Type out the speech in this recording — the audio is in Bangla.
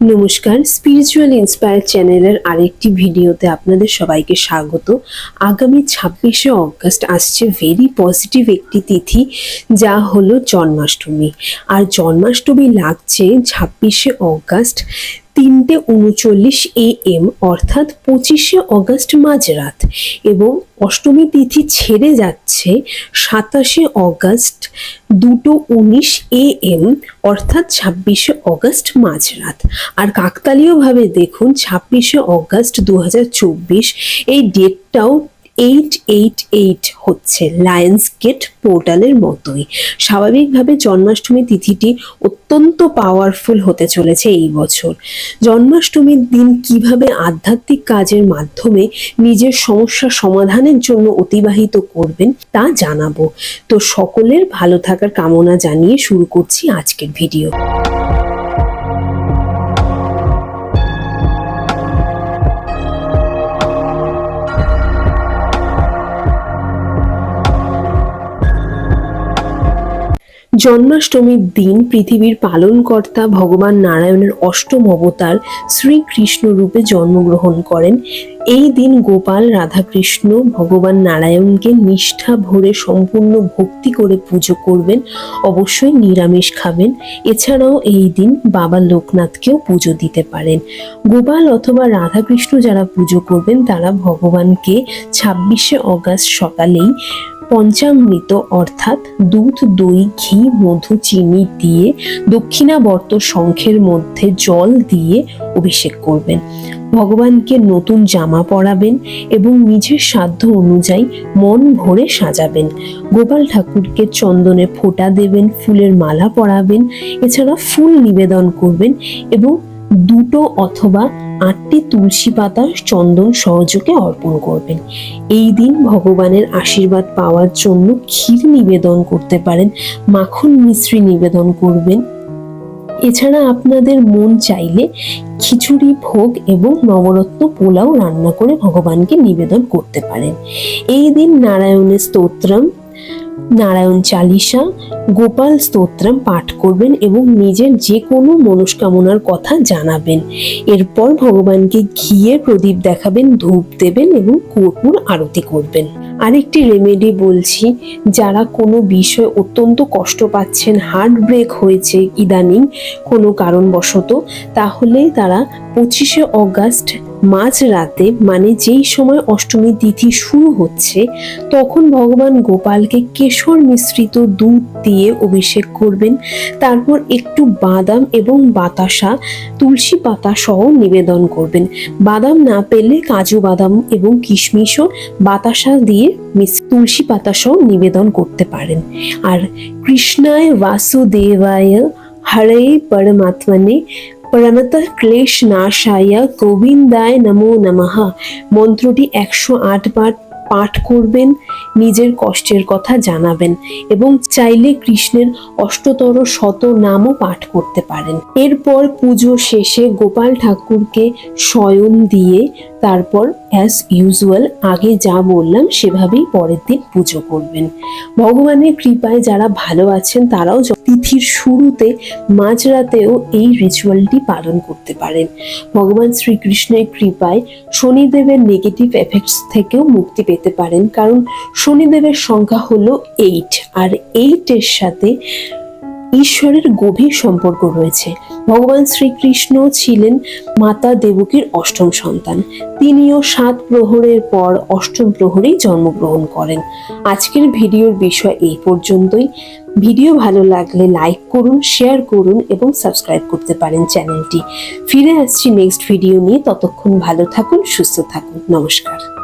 নমস্কার স্পিরিচুয়াল ইন্সপায়ার চ্যানেলের আরেকটি ভিডিওতে আপনাদের সবাইকে স্বাগত। আগামী ছাব্বিশে অগস্ট আসছে ভেরি পজিটিভ একটি তিথি, যা হলো জন্মাষ্টমী। আর জন্মাষ্টমী লাগছে ছাব্বিশে অগস্ট তিনটে উনচল্লিশ এ এম অর্থাৎ পঁচিশে অগস্ট মাঝরাত, এবং অষ্টমী তিথি ছেড়ে যাচ্ছে সাতাশে অগস্ট, দুটো উনিশ এ এম অর্থাৎ ছাব্বিশে অগস্ট মাঝরাত। আর কাকতালীয়ভাবে দেখুন, ছাব্বিশে অগস্ট দু হাজার চব্বিশ, এই ডেটটাও এইট এইট এইট হচ্ছে লায়ন্স গেট পোর্টালের মতোই। স্বাভাবিকভাবে জন্মাষ্টমী তিথিটি অত্যন্ত পাওয়ারফুল হতে চলেছে এই বছর। জন্মাষ্টমীর দিন কীভাবে আধ্যাত্মিক কাজের মাধ্যমে নিজের সমস্যা সমাধানের জন্য অতিবাহিত করবেন তা জানাব। তো সকলের ভালো থাকার কামনা জানিয়ে শুরু করছি আজকের ভিডিও। জন্মাষ্টমীর দিন পৃথিবীর পালনকর্তা ভগবান নারায়ণের অষ্টম অবতার শ্রীকৃষ্ণ রূপে জন্মগ্রহণ করেন। এই দিন গোপাল রাধাকৃষ্ণ ভগবান নারায়ণকে নিষ্ঠা ভরে সম্পূর্ণ ভক্তি করে পুজো করবেন, অবশ্যই নিরামিষ খাবেন। এছাড়াও এই দিন বাবা লোকনাথকেও পুজো দিতে পারেন। গোপাল অথবা রাধাকৃষ্ণ যারা পুজো করবেন, তারা ভগবানকে ছাব্বিশে অগাস্ট সকালেই পঞ্চামৃত অর্থাৎ দুধ, দই, ঘি, মধু, চিনি দিয়ে দক্ষিণাবর্ত শঙ্খের মধ্যে জল দিয়ে অভিষেক করবেন। ভগবানকে নতুন জামা পরাবেন এবং নিজের সাধ্য অনুযায়ী মন ভরে সাজাবেন। গোপাল ঠাকুরকে চন্দনে ফোঁটা দেবেন, ফুলের মালা পরাবেন, এছাড়া ফুল নিবেদন করবেন এবং দুটো অথবা আটটি তুলসী পাতা চন্দন সহযোগে অর্পণ করবেন। এই দিন ভগবানের আশীর্বাদ পাওয়ার জন্য ক্ষীর নিবেদন করতে পারেন, মাখন মিশ্রি নিবেদন করবেন। এছাড়া আপনাদের মন চাইলে খিচুড়ি, ভোগ এবং নবরত্ন পোলাও রান্না করে ভগবানকে নিবেদন করতে পারেন। এই দিন নারায়ণের স্তোত্রম নারায়ণ চালিসা, গোপাল স্তোত্রম পাঠ করবেন এবং নিজের যে কোনো মনস্কামনার কথা জানাবেন। এরপর ভগবানকে ঘিয়ে প্রদীপ দেখাবেন, ধূপ দেবেন এবং কর্পূর আরতি করবেন। আরেকটি রেমেডি বলছি, যারা কোনো বিষয়ে অত্যন্ত কষ্ট পাচ্ছেন হার্ট ব্রেক হয়েছে ইদানিং কোনো কারণবশত, তাহলে তারা পঁচিশে অগাস্ট মাঝ রাতে মানে যেই সময় অষ্টমী তিথি শুরু হচ্ছে, তখন ভগবান গোপালকে কেশর মিশ্রিত দুধ দিয়ে অভিষেক করবেন। তারপর একটু বাদাম এবং বাতাসা, তুলসী পাতা সহ নিবেদন করবেন। বাদাম না পেলে কাজু বাদাম এবং কিশমিশও বাতাসা দিয়ে তুলসী পাতা সহ নিবেদন করতে পারেন। আর কৃষ্ণায় বাসুদেবায় হরে পরমাত্মনে প্রণত ক্লেশ নাশায় গোবিন্দায় নমো নমঃ। মন্ত্রটি একশো আট বার পাঠ করবেন, নিজের কষ্টের কথা জানাবেন এবং চাইলে কৃষ্ণের অষ্টতর শত নামও পাঠ করতে পারেন। এরপর পুজো শেষে গোপাল ঠাকুরকে শয়ন দিয়ে তারপর অ্যাজ ইউজুয়াল আগে যা বললাম সেভাবেই পরের দিন পুজো করবেন। ভগবানের কৃপায় যারা ভালো আছেন, তারাও তিথির শুরুতে, মাঝরাতেও এই রিচুয়ালটি পালন করতে পারেন। ভগবান শ্রীকৃষ্ণের কৃপায় শনিদেবের নেগেটিভ এফেক্টস থেকেও মুক্তি পেতে পারেন, কারণ শনিদেবের সংখ্যা হলো এইট আর এইটের সাথে ঈশ্বরের গভীর সম্পর্ক রয়েছে। ভগবান শ্রীকৃষ্ণ ছিলেন মাতা দেবকীর অষ্টম সন্তান। তিনিও সাত প্রহরের পর অষ্টম প্রহরেই জন্মগ্রহণ করেন। আজকের ভিডিওর বিষয় এই পর্যন্তই। ভিডিও ভালো লাগলে লাইক করুন, শেয়ার করুন এবং সাবস্ক্রাইব করতে পারেন চ্যানেলটি। ফিরে আসছি নেক্সট ভিডিও নিয়ে। ততক্ষণ ভালো থাকুন, সুস্থ থাকুন। নমস্কার।